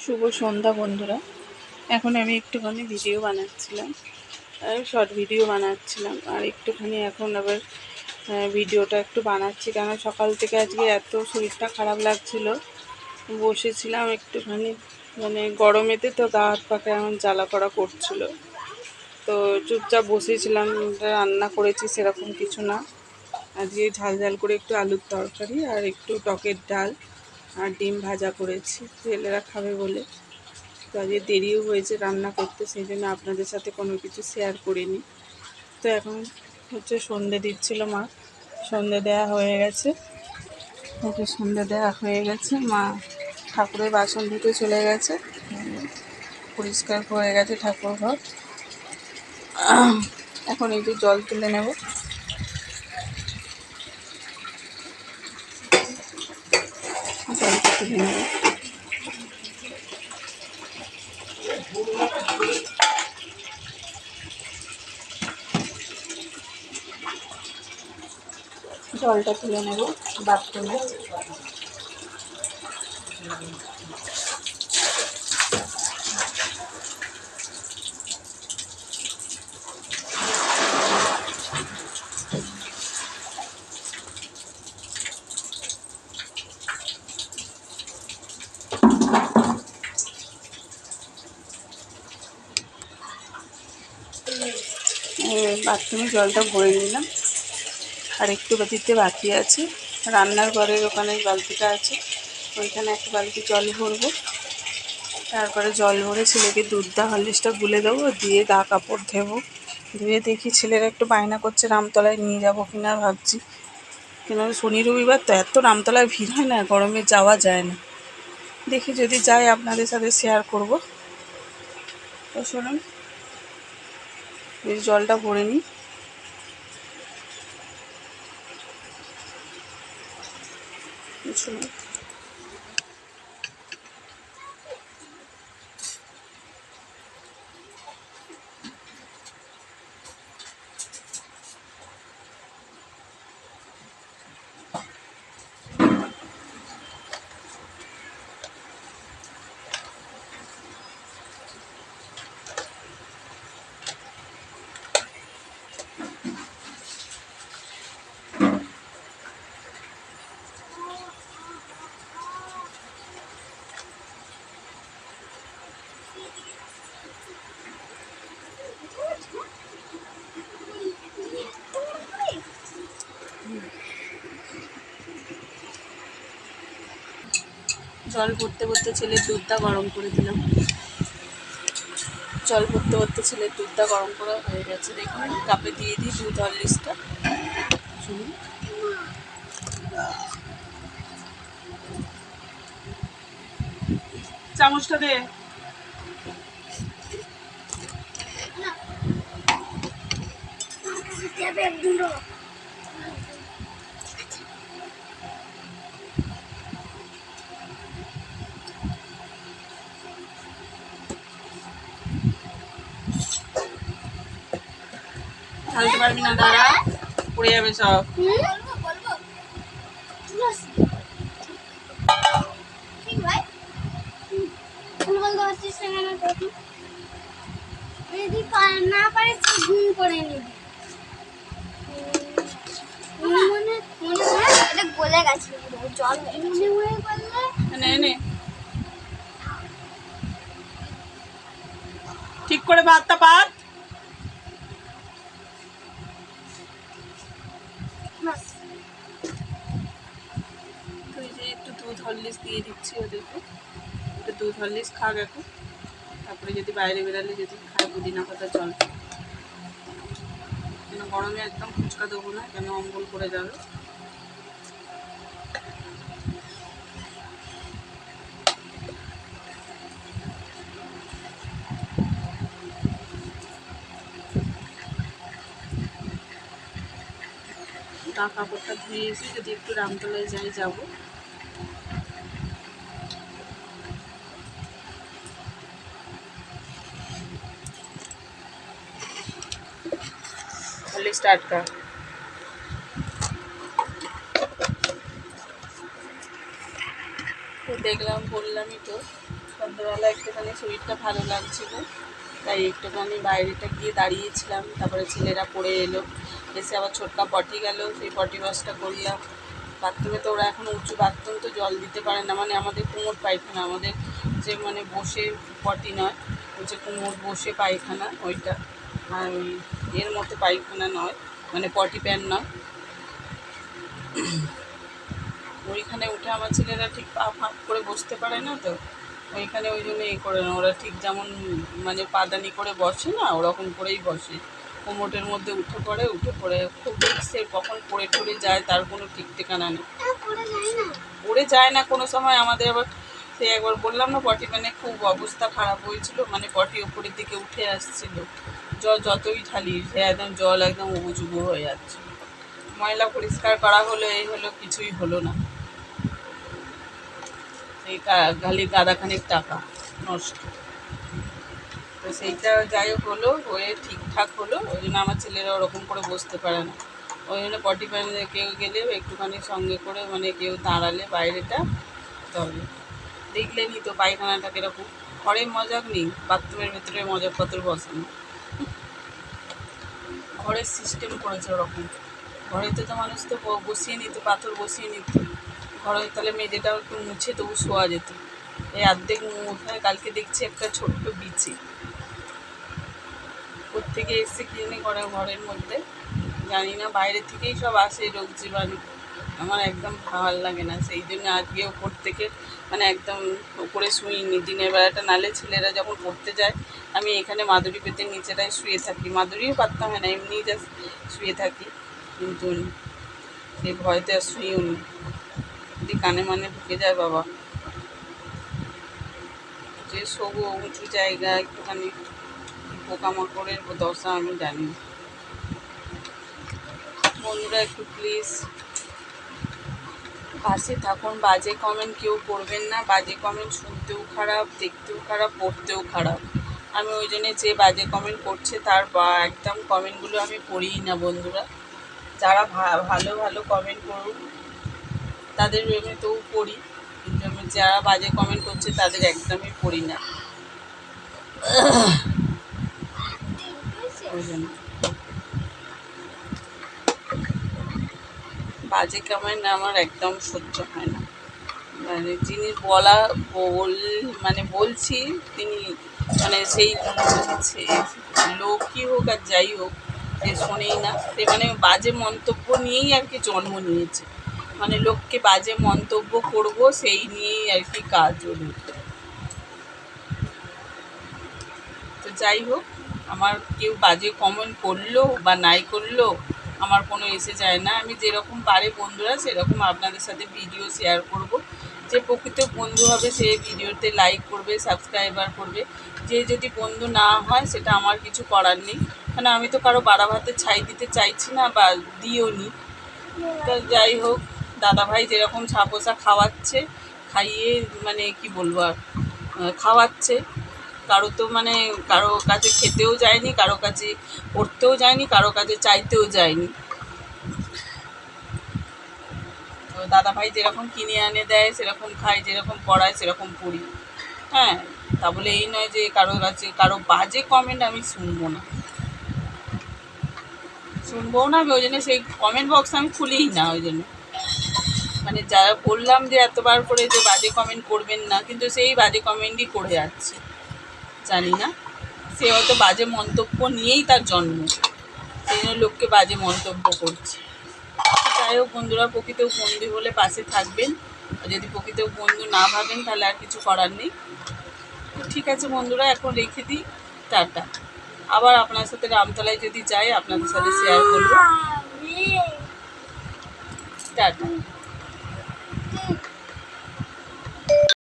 শুভ সন্ধ্যা, বন্ধুরা। এখন আমি একটুখানি ভিডিও বানাচ্ছিলাম। শর্ট ভিডিও বানাচ্ছিলাম। আর একটুখানি এখন আবার ভিডিওটা একটু বানাচ্ছি। কেন সকাল থেকে আজকে এত শরীরটা খারাপ লাগছিল। বসেছিলাম একটুখানি মানে গরমেতে তো গা হাত পাকে এমন জ্বালা করা করছিল। তো চুপচাপ বসেছিলাম রান্না করেছি সেরকম কিছু না। আজকে ঝাল ঝাল করে একটু আলুর তরকারি আর একটু টকের ডাল। আর ডিম ভাজা করেছি। ছেলেরা খাবে বলে। তো আজকে দেরিও হয়েছে রান্না করতে, সেই জন্য আপনাদের সাথে কোনো কিছু শেয়ার করিনি। তো এখন হচ্ছে সন্ধে দিচ্ছিল মা। সন্ধে দেয়া হয়ে গেছে। ওকে সন্ধে দেয়া হয়ে গেছে। মা ঠাকুরের বাসন ধুতে চলে গেছে। পরিষ্কার হয়ে গেছে ঠাকুর ঘর এখন একটু জল তুলে নেব। জলটা তুলে নেব জলটা তুলে নেব বাথরুমে বাথরুমে জলটা ভরে নিলাম। আর একটু বাতিতে বাকি আছে। রান্নার ঘরের ওখানে বালতিটা আছে। ওইখানে একটা বালতি জল ভরবো। তারপরে জল ভরে ছেলেকে দুধ দা হলিসটা গুলে দেবো, দিয়ে গা কাপড় ধেবো। ধুয়ে দেখি ছেলেরা একটু বায়না করছে, রামতলায় নিয়ে যাব কিনা ভাবছি। কেন শনি রবিবার তো এত রামতলায় ভিড় হয় না, গরমে যাওয়া যায় না। দেখি যদি যাই আপনাদের সাথে শেয়ার করব। তো শুনুন এই জলটা ভরে নিই। শুনুন জল ভরতে ভরতে ছেলের দুধটা গরম করে দিলাম। জল ভরতে ভরতে ছেলের দুধটা গরম করা হয়ে গেছে। দেখুন, কাপে দিয়ে দিই দুধ হরলিক্সটা শুনুন। চামচটা দে। ঢালতে পারবি না, দাঁড়া। পড়ে যাবে সব। না ঘুম করে নিবি মনে মনে গলে জল ঠিক করে ভাতটা পাত বাস। তুই যে একটু দুধ হরলিক্স দিয়ে দিচ্ছি ওদেরকে। একটু দুধ হরলিক্স খাক এখন। তারপরে যদি বাইরে বেরালে যদি খায় পুদিনা পাতা, জল কেন গরমে একদম ফুচকা দেবো না, কেন অম্বল করে যাবে? কাপড়টা ধুয়ে এসে যদি একটু রামতলায় যাই, যাব। তাহলে স্টার্ট কর তো দেখলাম, বললামই তো, সন্ধ্যেবেলা একটুখানি শরীরটা ভালো লাগছিল, তাই একটুখানি বাইরেটা গিয়ে দাঁড়িয়েছিলাম, তারপরে ছেলেরা পড়ে এলো, এসে আবার ছোটকা পটি গেল, সেই পটি ওয়াশটা করলাম। বাথরুমে তো ওরা এখন উঁচু বাথরুম তো জল দিতে পারে না মানে আমাদের কুমোর পায়খানা, আমাদের যে মানে বসে পটি নয় হচ্ছে কুমোর বসে পায়খানা, ওইটা, আর ওই এর মতো পায়খানা নয় মানে পটি প্যান নয়। ওইখানে উঠে আমার ছেলেরা ঠিক পা ফাঁক করে বসতে পারে না তো, ওইখানে ওই জন্য এ করে না ওরা ঠিক যেমন মানে পাদানি করে বসে না, ওরকম করেই বসে। কোমোটের মধ্যে উঠে পড়ে উঠে পড়ে, খুব রিক্সে কখন পড়ে টড়ে যায় তার কোনো ঠিক ঠিকানা নেই। পড়ে যায় না পড়ে যায় না কোনো সময়, আমাদের আবার সে একবার বললাম না পটি মানে খুব অবস্থা খারাপ হয়েছিল মানে পটি ওপরের দিকে উঠে আসছিল। জল যতই ঢালি, সে একদম জল একদম উবুজুবু হয়ে যাচ্ছে। ময়লা পরিষ্কার করা হলো, এই হলো, কিছুই হলো না। কা- খালি গাদাখানিক টাকা, নষ্ট। তো সেইটা যাই হোক হলো, হয়ে ঠিকঠাক হলো। ওই জন্য আমার ছেলেরা ওরকম করে বসতে পারে না। ওই জন্য পটি প্যানে কেউ গেলে একটুখানি সঙ্গে করে মানে কেউ দাঁড়ালে বাইরেটা তবে। দেখলেনি তো পায়খানাটা কীরকম। ঘরে মজাক নেই বাথরুমের ভেতরে পাত্র বসানো। ঘরের সিস্টেম করেছে ওরকম। ঘরেতে তো মানুষ তো বসিয়ে নিত, পাথর বসিয়ে নিত। ঘরে তাহলে মেঝেটাও একটু মুছে তবু শোয়া যেত। এই অর্ধেক মুখায় কালকে দেখছি একটা ছোট্ট বিচি। কোথেকে এসছে কি জানি করে ঘরের মধ্যে। জানি না, বাইরে থেকেই সব আসে রোগ জীবাণু। আমার একদম ভালো লাগে না। সেই জন্য আজকে ওপর থেকে মানে একদম উপরে শুইনি দিনের বেলাটা নালে ছেলেরা যখন পড়তে যায়, আমি এখানে মাদুরি পেতে নিচেটায় শুয়ে থাকি। মাদুরিও পারতাম না, এমনি জাস্ট শুয়ে থাকি। কিন্তু সেই ভয়তে আর শুয়েও নি। যদি কানে মানে ঢুকে যায় বাবা। যে শোবো, উঁচু জায়গা, একটুখানি পোকামাকড়ের দশা, আমি জানি বন্ধুরা একটু প্লিজ পাশে থাকুন বাজে কমেন্ট কেউ করবেন না বাজে কমেন্ট শুনতেও খারাপ দেখতেও খারাপ পড়তেও খারাপ। আমি ওই জন্যে যে বাজে কমেন্ট করছে তার বা একদম কমেন্টগুলো আমি পড়িই না বন্ধুরা। যারা ভা- ভালো ভালো কমেন্ট করুক তাদের এমনিতেও পড়ি কিন্তু আমি যারা বাজে কমেন্ট করছে তাদের একদমই পড়ি না। ওই জন্য। বাজে কমেন্ট আমার একদম সহ্য হয় না। মানে যিনি বলা, বল মানে বলছি, তিনি মানে সেই লোকই হোক আর যাই হোক, সে শোনেই না। সে মানে বাজে মন্তব্য নিয়েই আর কি জন্ম নিয়েছে। মানে লোককে বাজে মন্তব্য করব, সেই নিয়েই আর কি কাজ ওদের। তো যাই হোক, আমার কেউ বাজে কমেন্ট করল বা নাই করল আমার কোনো এসে যায় না। আমি যেরকম পারে বন্ধুরা, সেরকম আপনাদের সাথে ভিডিও শেয়ার করব। যে প্রকৃত বন্ধু হবে, সে ভিডিওতে লাইক করবে সাবস্ক্রাইবার করবে। যে যদি বন্ধু না হয়, সেটা আমার কিছু করার নেই। মানে আমি তো কারও বাড়া ভাতে ছাই দিতে চাইছি না বা দিও নি। তো যাই হোক দাদাভাই যেরকম ছাপোসা খাওয়াচ্ছে, খাইয়ে মানে কি বলব আর খাওয়াচ্ছে। কারও তো মানে কারও কাছে খেতেও যায়নি, কারও কাছে পড়তেও যায়নি, কারও কাছে চাইতেও যায়নি। তো দাদাভাই যেরকম কিনে আনে দেয়, সেরকম খাই যেরকম পড়ায়, সেরকম পড়ি। হ্যাঁ তা বলে এই নয় যে কারও কাছে, কারও বাজে কমেন্ট আমি শুনব না। শুনব না আমি, ওই জন্য সেই কমেন্ট বক্স আমি খুলিই না, ওই জন্য। মানে যারা বললাম যে এতবার করে যে বাজে কমেন্ট করবেন না, কিন্তু সেই বাজে কমেন্টই করে যাচ্ছে জানি না সে হয়তো বাজে মন্তব্য নিয়েই তার জন্ম। সেই জন্য লোককে বাজে মন্তব্য করছে। যাই হোক বন্ধুরা, প্রকৃত বন্ধু হলে পাশে থাকবেন। আর যদি প্রকৃত বন্ধু না ভাবেন, তাহলে আর কিছু করার নেই। ঠিক আছে বন্ধুরা, এখন রেখে দিই। টাটা। আবার আপনার সাথে রামতলায় যদি যাই, আপনাদের সাথে শেয়ার করব। টাটা।